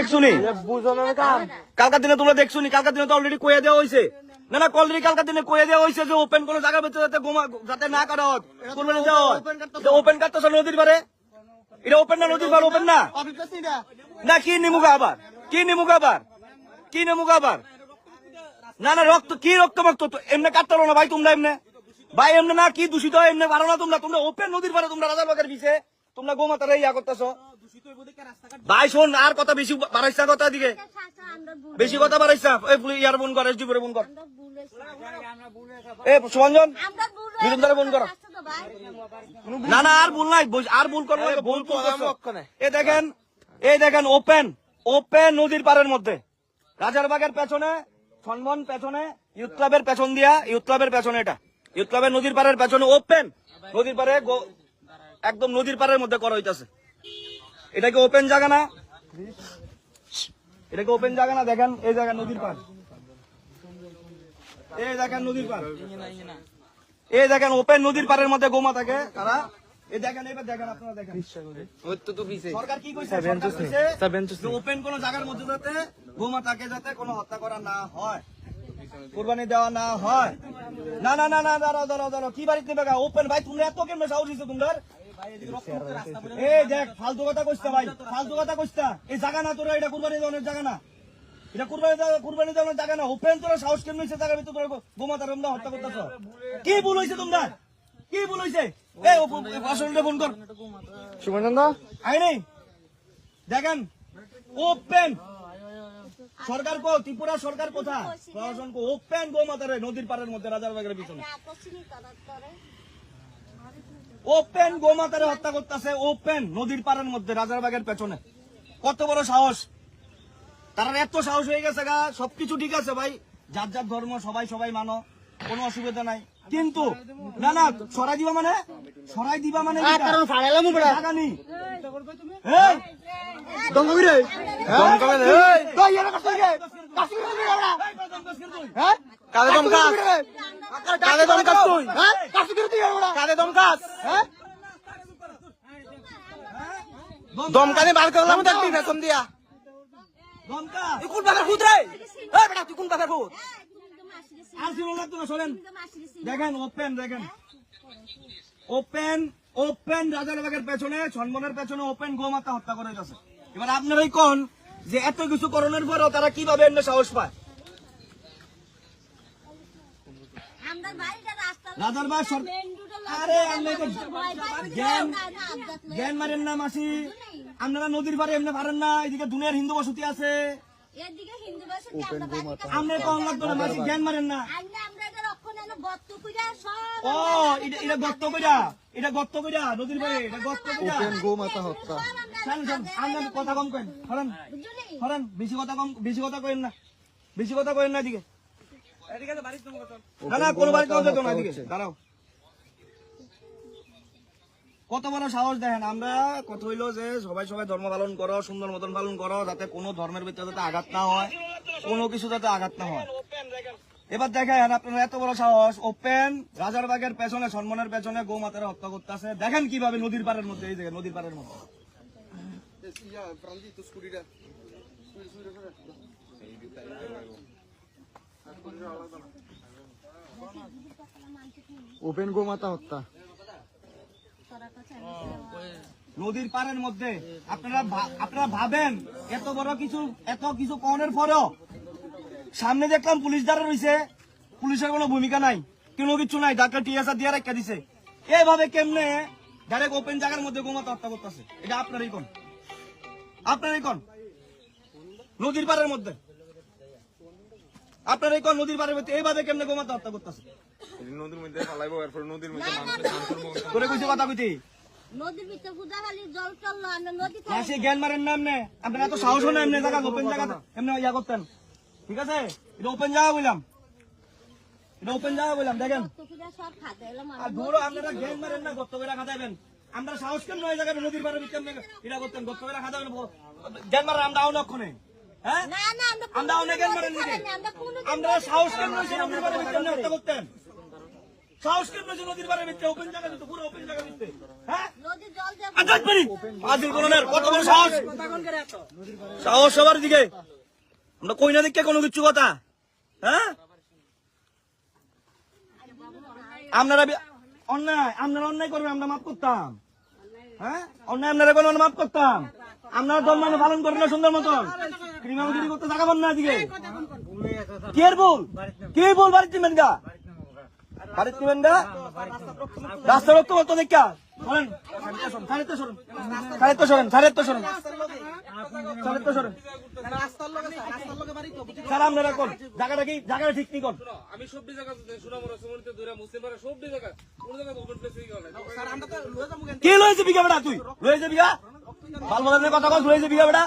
দেখছুনি? কালকার দিনে তোমরা দেখছুনি কালকার দিনে তো অলরেডি কয়ে দেওয়া হয়েছে না না অলরেডি কালকার দিনে কয়ে দেওয়া হয়েছে যে ওপেন কোনো জায়গা ভিতরে যাতে গোমা যাতে না করা হয় কোরবানি দেওয়া হয় ওপেন কাটতেছ নদীর পারে? এটা ওপেন না নদীর পারে? ওপেন না? না কি আবার? কি আবার? কি আবার? না না রক্ত কি রক্ত মক্ত এমনি কাটতে না ভাই তোমরা এমনি। ভাই এমনি না কি দূষিত এমনি পারো না তোমরা। তোমরা ওপেন নদীর পারে তোমরা রাজার বাগের বিছে তোমরা গোমাতারা ইয়া করতেছ। ভাই শোন আর কথা বেশি বাড়াইছা কথা দিকে বেশি কথা বাড়াইছা এই ইয়ার বোন কর এসডি করে বোন কর। এ সুমঞ্জন করো। না না আর ভুল নাই আর ভুল করব ভুল এ দেখেন এই দেখেন ওপেন ওপেন নদীর পাড়ের মধ্যে। রাজারবাগের পেছনে সনবন পেছনে ইউথ ক্লাবের পেছন দিয়া ইউথ ক্লাবের পেছনে এটা। ইউথ ক্লাবের নদীর পাড়ের পেছনে ওপেন নদীর পাড়ে একদম নদীর পাড়ের মধ্যে করা হইতাছে। এটা কি ওপেন জায়গা না? এটা কি ওপেন জায়গা না? দেখেন এই জায়গা নদীর পাড়। এই দেখেন নদীর পাড়। এই দেখেন ওপেন নদীর পাড়ের মধ্যে গোমা থাকে। তারা এই দেখেন এবার দেখেন আপনারা দেখেন। সরকার কি কইছে? ওপেন কোন জায়গার মধ্যে যাতে গোমা থাকে যাতে কোনো হত্যা করা না হয়। কুরবানি দেওয়া না হয়। না না না না দাঁড়াও দাঁড়াও দাঁড়াও। কি বাড়িতে বেগা ওপেন ভাই তোমরা এত কেমনে সাহস হইছে তোমরা এই দেখ ফালতু কথা কইস্তা ভাই ফালতু কথা কইস্তা এই জায়গা না তোরা এটা কুরবানি দেওয়ার জায়গা না এটা কুরবানি দেওয়া কুরবানি দেওয়ার জায়গা না ওপেন তোরা সাহস কেমনে হইছে জায়গার ভিতরে তোরা গোমা হত্যা করতেছ কি ভুল হইছে তোমরা কি ভুল হইছে এই আসলে ফোন কর সুমনচন্দ্র আইনি দেখেন ওপেন সরকার কো ত্রিপুরা সরকার কোথা প্রশাসন কো ওপেন গোমাতারে নদীর পাড়ের মধ্যে রাজারবাগের পিছনে ওপেন গোমাতারে হত্যা করতেছে ওপেন নদীর পাড়ের মধ্যে রাজারবাগের পেছনে কত বড় সাহস তারা এত সাহস হয়ে গেছে গা সবকিছু ঠিক আছে ভাই যার যার ধর্ম সবাই সবাই মানো কোনো অসুবিধা নাই কিন্তু না না সরাই দিবা মানে সরাই দিবা মানে ফাড়াইলাম বড় জায়গা নেই। এই, দঙ্গবি রে দঙ্গবি রে তো ইয়ার কাছে গে কাছে গে বড়া হ্যাঁ কালে দম কাজ কালে দম কাজ তুই কাছে গে তুই বড়া কালে দম কাজ হ্যাঁ দমকানি বার করলাম দেখবি বেতন দিয়া দমকা। তুই কোন খুদ রে এই বেটা তুই কোন দেখেন ওপেন দেখেন। ওপেন ওপেন রাজারবাগের পেছনে সন্মনের পেছনে ওপেন গোমাতা হত্যা করে গেছে এবার আপনারাই কোন যে এত কিছু করণের পরেও তারা কীভাবে এমনি সাহস পায়? রাজারবাগ সর- আরে জ্ঞান মারেন না মাসি। আপনারা নদীর পারে এমনি পারেন না এদিকে দুনিয়ার হিন্দু বসতি আছে। এদিকে হিন্দু বসতি আমরা কম লাগতো না মাসি জ্ঞান মারেন না। আইনা আমরা এদের রক্ষণ এনে গর্ত কইরা ও এটা কইরা এটা গর্ত কইরা নদীর পারে এটা গর্ত কইরা গোমাতা হত্যা। শান শান আমরা কথা কম কইন হরেন বুঝলি হরেন বেশি কথা কম বেশি কথা কইন না বেশি কথা কইন না এদিকে। না না কোনো বাড়ি যেত না এদিকে দাঁড়াও। কত বড় সাহস দেখেন আমরা কথা হইল যে সবাই সবাই ধর্ম পালন করো সুন্দর মতন পালন করো যাতে কোনো ধর্মের ভিতরে যাতে আঘাত না হয় কোনো কিছু যাতে আঘাত না হয়। এবার দেখেন আপনার এত বড় সাহস ওপেন রাজারবাগের পেছনে সম্মানের পেছনে গৌমাতারা হত্যা করতেছে। দেখেন কীভাবে নদীর পাড়ের মধ্যে এই জায়গায় নদীর পাড়ের মধ্যে। ওপেন গোমাতা হত্যা। নদীর পাড়ের মধ্যে। আপনারা আপনারা ভাবেন, এত বড় কিছু, এত কিছু কনের পরেও সামনে দেখলাম পুলিশ দ্বারা রয়েছে। পুলিশের কোনো ভূমিকা নাই, কোনো কিছু নাই। ডাক্তার টিএসআর দিয়ে রেখা দিছে। এভাবে কেমনে ডাইরেক্ট ওপেন জায়গার মধ্যে গোমাতা হত্যা করতেছে? এটা আপনারই কোন। আপনারই কোন। নদীর পাড়ের মধ্যে। আপনারই কোন নদীর পাড়ের মধ্যে এইভাবে কেমনে গোমাতা হত্যা করতেছে? নদীর মধ্যে ফালাইবো এরপর নদীর মধ্যে মানুষের করে কইছে কথা কইতে। নদীর ভিতরে পূজা জল চলল আমরা নদী জ্ঞান মারেন না এমনি আপনার এত সাহস না এমনি জায়গা ওপেন জায়গা এমনি ইয়া করতেন। ঠিক আছে? এটা ওপেন জায়গা বললাম। এটা ওপেন জায়গা বললাম দেখেন। আর ধরো আপনারা জ্ঞান মারেন না গর্ত করে খাতাইবেন আমরা সাহস কেন নয় জায়গায় নদীর এটা করতেন গর্ত করে খাতাবেন জ্ঞান মারেন আমরা হ্যাঁ? না না আমরা আমরা অনেক জ্ঞান মারেন নাকি আমরা সাহস কেন নদীর পাড়ে ভিতরে হত্যা করতেন? সাহস কেমন নদীর পারে ভিতরে ওপেন জায়গা দিতে পুরো ওপেন জায়গা দিতে। হ্যাঁ? নদীর জল দিয়ে আজাদ পারি আজিল কোনের কত বড় সাহস? সাহস সবার দিকে। আমরা কই না দেখে কোনো কিছু কথা? হ্যাঁ? আপনারা অন্যায় আপনারা অন্যায় করবেন আমরা মাফ করতাম। হ্যাঁ? অন্যায় আপনারা কোনো মাফ করতাম। আপনারা ধর্ম পালন করেন না সুন্দর মতন। ক্রিমিনালগিরি করতে থাকা না এদিকে। কে বল কে বল বাড়িতে মেনগা বাড়িতে নেবেন গা? রাস্তা রক্ত মতো দেখা শোনেন সাড়ে সরেন। সাড়ে সরেন সাড়ে সরেন। সাড়ে সরেন। স্যার আপনারা কোন জায়গাটা কি? জায়গাটা ঠিক নেই কোন আমি সবটি জায়গা সুনামরা সুমনিতে দূরে মুসলিম পাড়া সবটি জায়গা কোন জায়গা ওপেন প্লেস গেল কে লয়েছে বিঘা বেটা তুই? লয়েছে বিঘা ভালো বলার কথা কস বিঘা বেটা?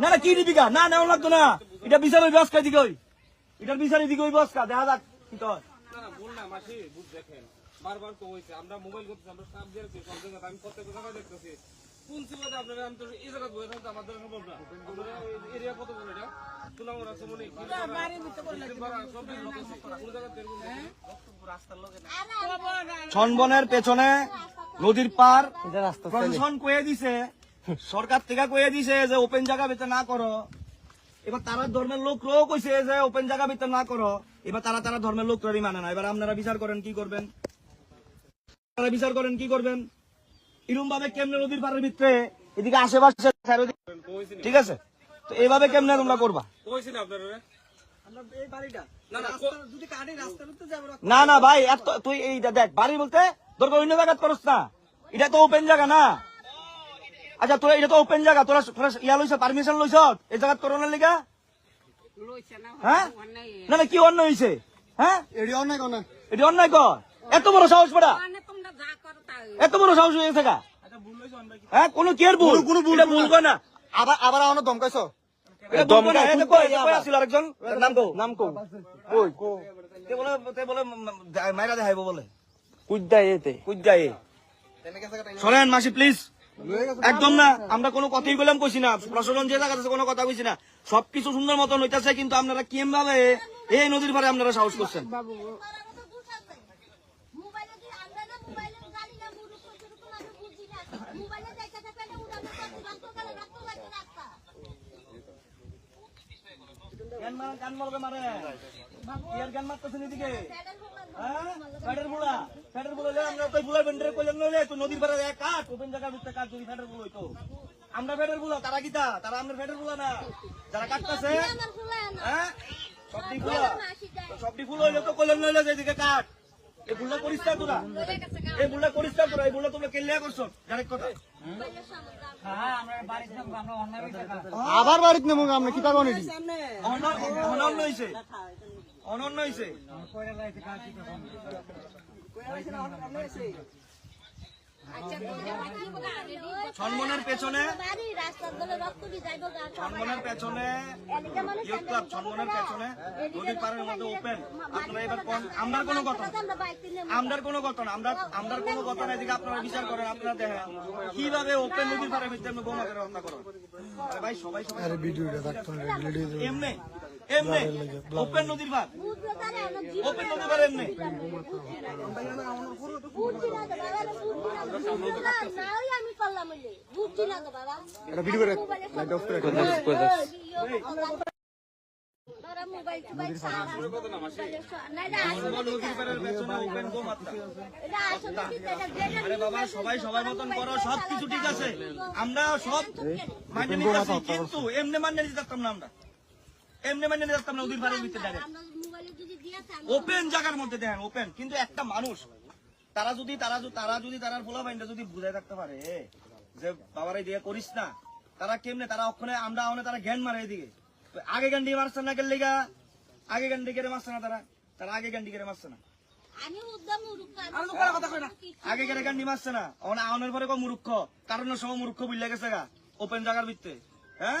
না না কি বিঘা না নেওয়া লাগতো না। এটা বিচার ওই বসকা দিকে ওই। এটার বিচার দিকে ওই বসকা দেখা যাক কি তো না না বল না মাসি বুঝ দেখেন। বারবার তো হয়েছে আমরা মোবাইল করতেছি আমরা স্টাফ দিয়ে সব জায়গায় আমি প্রত্যেক জায়গায় দেখতেছি কোন সিবাদে আপনারা আমি তো এই জায়গায় বসে থাকতে আমার দ্বারা সম্ভব না। আপনারা ওই এরিয়া কত বড় এটা? সুমনি সব কোন জায়গায় দেখুন ছনবনের পেছনে নদীর পার। প্রশাসন কয়ে দিছে সরকার থেকে কয়ে দিছে যে ওপেন জায়গা ভিতরে না করো। এবার তারা ধর্মের লোকরাও কইছে যে ওপেন জায়গা ভিতরে না করো। এবার তারা তারা ধর্মের লোক লোকরাই মানে না। এবার আপনারা বিচার করেন কি করবেন? আপনারা বিচার করেন কি করবেন? এরকম ভাবে কেমনে নদীর পাড়ের ভিতরে এদিকে আশেপাশে ঠিক আছে? তো এইভাবে কেমনে তোমরা করবা? না না না না না ভাই এত তুই এইটা দেখ বাড়ি বলতে দরকার অন্য জায়গা করস না। এটা তো ওপেন জায়গা না। আচ্ছা তোরা এটা তো ওপেন জায়গা তোরা তোরা ইয়া লইছ পারমিশন লইছ এই জায়গা করোনার লিগা? হ্যাঁ না না কি অন্য হইছে? হ্যাঁ? এডি অনেক অনেক এটা অন্যায় কর। এত বড় সাহস পড়া। এত বড় সাহস হয়ে গেছে হ্যাঁ কোনো কি আর ভুল? কোনো- কোনো ভুল না। আবার আবার আমার শোনেন মাসি প্লিজ একদম না আমরা কোনো কথাই বললাম কইছি না। প্রশাসন যে জায়গা কোনো কথা কইছি না। সবকিছু সুন্দর মতন হইতাছে কিন্তু আপনারা কেম ভাবে এই নদীর পারে আপনারা সাহস করছেন মোবাইলে দিয়ে আমরা না মোবাইলে জানি না মুরুখ সুরুখ আমি বুঝি না মোবাইলে দেখতে থাকলে না উড়ানো করছি রক্ত কালে রক্ত লাগছে রাস্তা মার মারবে মারে। ইয়ার জ্ঞান মারতেছেন এদিকে। ফ্যাটের বুড়া ফ্যাটের বুড়া আমরা তো বুড়া বেন্ডারে কইলাম নইলে তো নদীর পারে এক কাট ওপেন জায়গা ভিতরে কাট যদি ফ্যাটের বুড়া হইতো? আমরা ফ্যাটের বুড়া তারা কিতা? তারা আমরা ফ্যাটের বুড়া না। যারা কাটতেছে হ্যাঁ? সবটি বুড়া সবটি ফুল হইলে তো কইলাম নইলে যে এদিকে কাট এই বুড়া পরিষ্কার গা এই বুড়া পরিষ্কার তোরা। এই বুড়া তোমরা কেলিয়া করছ। ডাইরেক্ট কথা। আবার বাড়িতে নেব আমরা কি এডি অনন্য হয়েছে অনন্য হইছে। পেছনে পেছনে ক্লাব পেছনে নদীর পাড়ের মধ্যে ওপেন আপনারা এবার কোন কোনো কথা কোনো কথা না আমরা আমরার কোনো কথা না এদিকে আপনারা বিচার করেন আপনারা দেখেন। কীভাবে ওপেন নদীর পাড়ের ভিতরে আপনি বোমা করে হত্যা করেন? ভাই সবাই সবাই এমনি এমনি ওপেন নদীর পাড়। বাবা সবাই সবাই মতন করো সব কিছু ঠিক আছে। আমরা সব নিতেছি কিন্তু এমনি মাইনে নিতে না আমরা। এমনি মাইনে নিতে না নদীর পাড়ের ভিতরে ওপেন জায়গার মধ্যে দেখেন ওপেন কিন্তু একটা মানুষ তারা যদি তারা তারা যদি তারা ভোলা বাইনটা যদি বুঝাই থাকতে পারে যে বাবার এই দিয়ে করিস না তারা কেমনে তারা ওখানে আমরা ওখানে তারা জ্ঞান মারে এদিকে। আগে গান্ডি মারছে না গেলে আগে গান্ডি কেড়ে মারছে না তারা তারা আগে গান্ডি কেড়ে মারছে না। আগে কেড়ে গান্ডি মারছে না। আওনের পরে কো মূর্খ কারণের সময় মূর্খ বুঝলে গেছে গা ওপেন জায়গার ভিত্তে হ্যাঁ?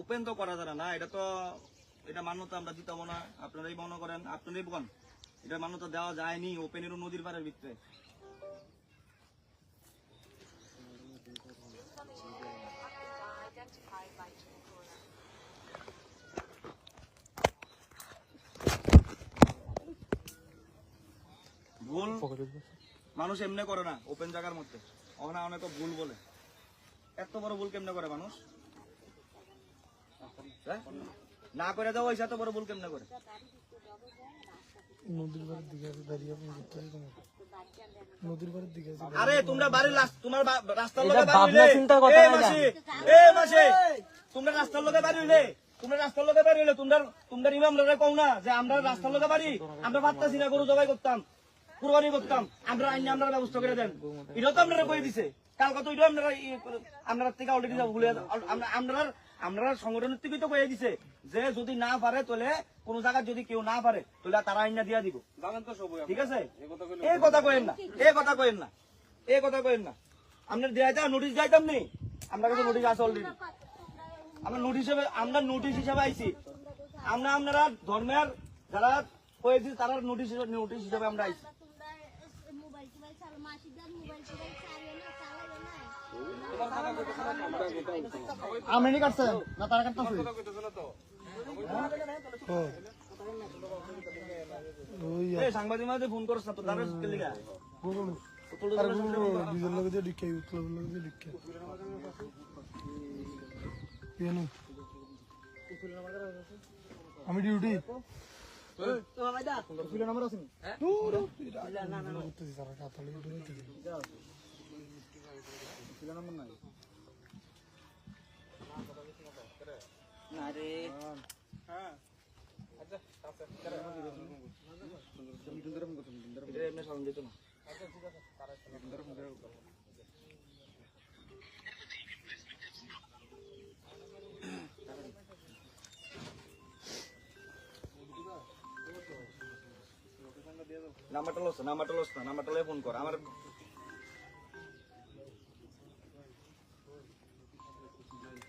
ওপেন তো করা যাবে না, এটা তো, এটা মান্যতা আমরা দিতাম না। আপনারাই মনে করেন, আপনারাই বলেন, এটা মান্যতা দেওয়া যায়নি ওপেনেরও নদীর পাড়ের ভিতরে ভুল মানুষ এমনি করে না ওপেন জায়গার মধ্যে। অনা অনেক ভুল বলে। এত বড় ভুল কেমনে করে মানুষ? না করে দেওয়া হয়েছে এত বড় ভুল কেমনে করে? আরে তোমরা বাড়ির তোমার রাস্তার লোকে বাড়ি হইলে- চিন্তার কথা না এ মাসি, তোমরা রাস্তার লোকে বাড়ি হইলে তোমরা রাস্তার লোকে বাড়ি হইলে তোমরা তোমরা ইমামরা কও না যে আমরা রাস্তার লোকে বাড়ি আমরা পারতাছি না গরু জবাই করতাম কুরবানি করতাম আমরা আইন আমরা ব্যবস্থা করে দেন। এটাও তো আপনারা কই দিছে? কাল কত এটাও আপনারা আপনারা থেকে অলরেডি ভুলে আমরা আমরা আমরা সংগঠনের থেকেই তো কয়ে দিছে যে যদি না পারে তাহলে কোন জায়গায় যদি কেউ না পারে তাহলে তারা আইনা দিয়া দিব। জানেন তো সবই ঠিক আছে? এই কথা কয়েন না এই কথা কয়েন না এই কথা কয়েন না। আপনার দেয়াইতাম নোটিশ যাইতাম নি? আমরা কাছে নোটিশ আছে অলরেডি আমরা নোটিশ হিসেবে আমরা নোটিশ হিসাবে আইছি। আমরা আপনারা ধর্মের যারা হয়েছে তারা নোটিশ নোটিশ হিসাবে আমরা আইছি। চালাইও না আমনি কাটছে না তারা কাটতাছে এই সাংবাদিক মাঝে ফোন করছ না তো তারা লিগা আমি ডিউটি নাম্বার আছে। এটা এমনি সাউন্ড দিত না নাম্বারটা লস নাম্বারটা লস না নাম্বারটা ফোন কর। আমার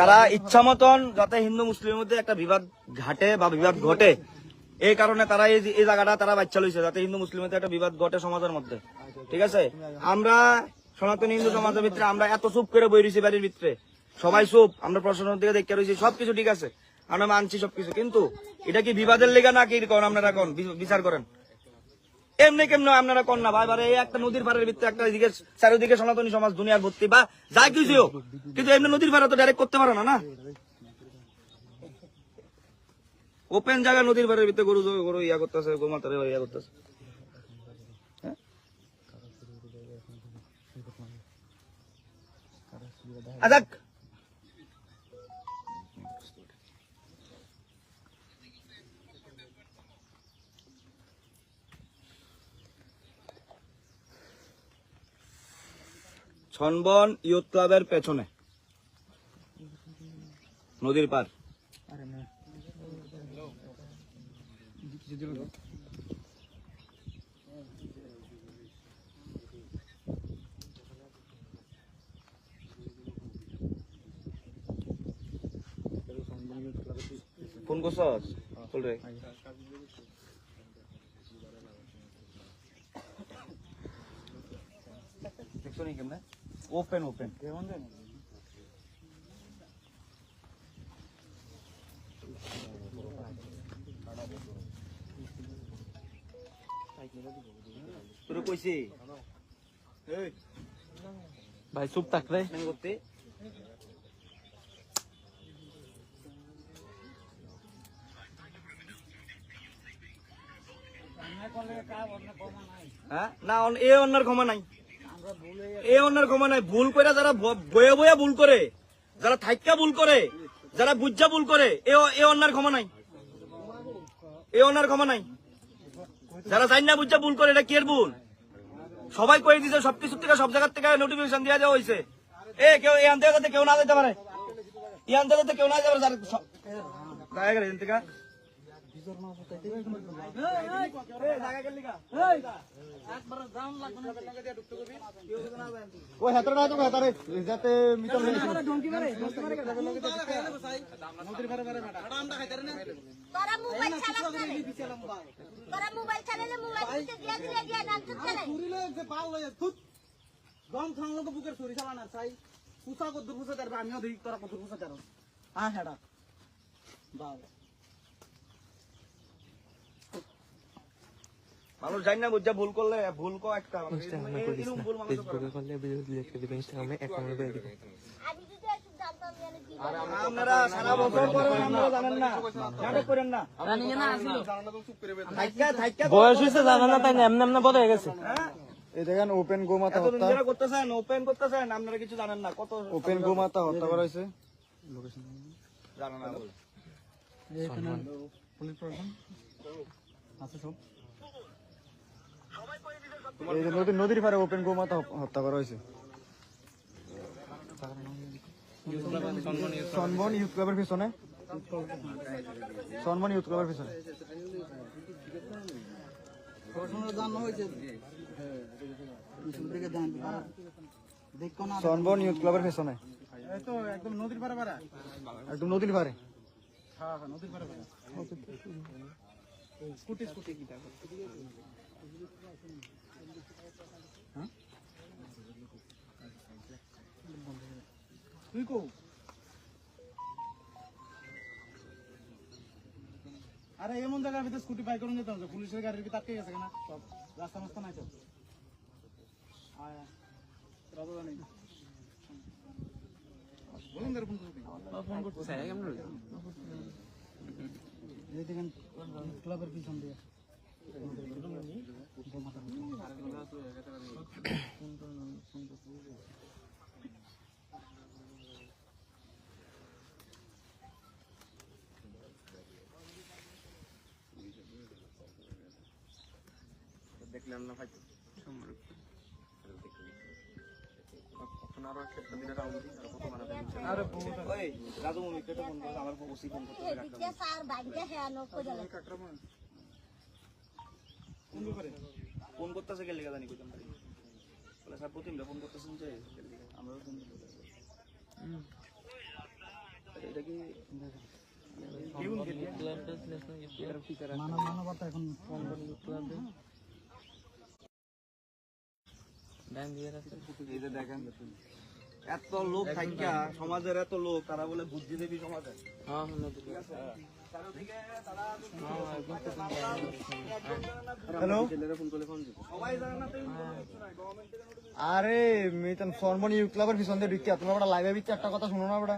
তারা ইচ্ছা মতন যাতে হিন্দু মুসলিমের মধ্যে একটা বিবাদ ঘাটে বা বিবাদ ঘটে। এই কারণে তারা এই জায়গাটা তারা বাচ্চা লইছে যাতে হিন্দু মুসলিমের একটা বিবাদ ঘটে সমাজের মধ্যে। ঠিক আছে? আমরা সনাতন হিন্দু সমাজের ভিতরে আমরা এত চুপ করে বই রয়েছি বাড়ির ভিতরে। সবাই চুপ আমরা প্রশাসন থেকে দেখতে রয়েছি সবকিছু ঠিক আছে। আমরা মানছি সবকিছু। কিন্তু এটা কি বিবাদের লেগা না কি করেন আপনারা কোন বিচার করেন? এমনি কেমন আপনারা কন না? ভাই এই একটা নদীর পাড়ের ভিতরে একটা এদিকে চারিদিকে সনাতনী সমাজ, দুনিয়ার ভর্তি, বা যা কিছু কিন্তু এমনি নদীর পাড়ে তো ডাইরেক্ট করতে পারো না না? ওপেন জায়গা নদীর পাড়ের ভিতরে গরু গরু ইয়া করতেছে, গোমাতারে ইয়া করতেছে। আচ্ছা ছনবন ইয়ুথ ক্লাবের পেছনে। নদীর পার ফোন করছস চল রে। নি কেমনে? ওপেন ওপেন তোর কইছি এই ভাই চুপ থাক রে আমি করতে হ্যাঁ না অন- এ অন্যার ক্ষমা নাই এ অন্যার ক্ষমা নাই। ভুল করে যারা বয়ে বয়ে ভুল করে, যারা থাইকা ভুল করে, যারা বুজ্জা ভুল করে এ অন্যার ক্ষমা নাই। এ অন্যার ক্ষমা নাই। যারা জানি না বুজ্জা ভুল করে, এটা কি ভুল? সবাই কয়ে দিছে সবকিছু থেকে, সব জায়গার থেকে নোটিফিকেশন দিয়ে দেওয়া হয়েছে এ, কেউ এই আনতে যাতে কেউ না যেতে পারে। এই আনতে যাতে কেউ না যেতে পারে ওই হাতরে না তো হাতরে। যাতে মিটার তোরা মোবাইল চালাস না তোরা মোবাইল চালালে মোবাইল দিতে দিয়া দিলে দিয়া না তো চালাই দম খাওয়ানো তো বুকের চুরি চালানা চাই পুষা কত চারবে আমিও দেখি তোরা কত চারো। হ্যাঁ হেডা। বাবা। মানুষ জানি না বুঝা ভুল করলে ভুল কো একটা ইনস্টাগ্রামে করিস এরকম না? ভুল মানুষ ফেসবুকে করলে ভিডিও ডিলিট করে দিবে ইনস্টাগ্রামে অ্যাকাউন্টে করে দিবে। আমি যদি একটু জানতাম আপনারা সারা বছর পরে আপনারা জানেন না। নাটক করেন না। থাইকা থাইকা বয়স হয়েছে জানা না তাই এমনি এমনি বড় হয়ে গেছে। হ্যাঁ? দেখেন ওপেন গোমাতা এতদিন করতেছেন ওপেন করতেছেন আপনারা কিছু জানেন না। কত ওপেন গোমাতা হত্যা করা হয়েছে। জানেন না। বলে। এই যে নদীর নদীর পারে ওপেন গোমাতা হত্যা করা হয়েছে। সনবন ইউথ ক্লাবের পিছনে। সনবন ইউথ ক্লাবের পিছনে। সনবন ইউথ ক্লাবের পিছনে। একদম নদীর পারে একদম নদীর পারে তুই কো আরে এমন জায়গার ভিতরে স্কুটি বাইক করুন যেতাম যে পুলিশের গাড়ির ভিতরে আটকে গেছে না সব রাস্তা মাস্তা নাই তো আয়, নেই। বলুন ফোন করতে। দেখেন ক্লাবের পিছন দিয়ে দেখলাম না ভাই আপনারা ক্ষেত্রে দিলে রাউন্ড আর কত মারা আরে ওই রাজু মুমি কেটে ফোন করে আমার ওসি ফোন করতে এদিকে সার বাইকে হ্যাঁ নো কো জ্বালা ফোন করতেছে গেলে জানি কইতাম পারি বলে স্যার প্রতিদিন ফোন করতেছেন যে আমরাও ফোন এটা কি? মানবতা এখন এই যে দেখেন এত লোক থাকিয়া সমাজের এত লোক তারা বলে সমাজে। তো আরে মিতন সনবন ইউথ ক্লাবের পিছন দিয়ে ঢুকিয়া তোমরা বড় লাইভে বিচ্ছে একটা কথা শুনো না বড়া।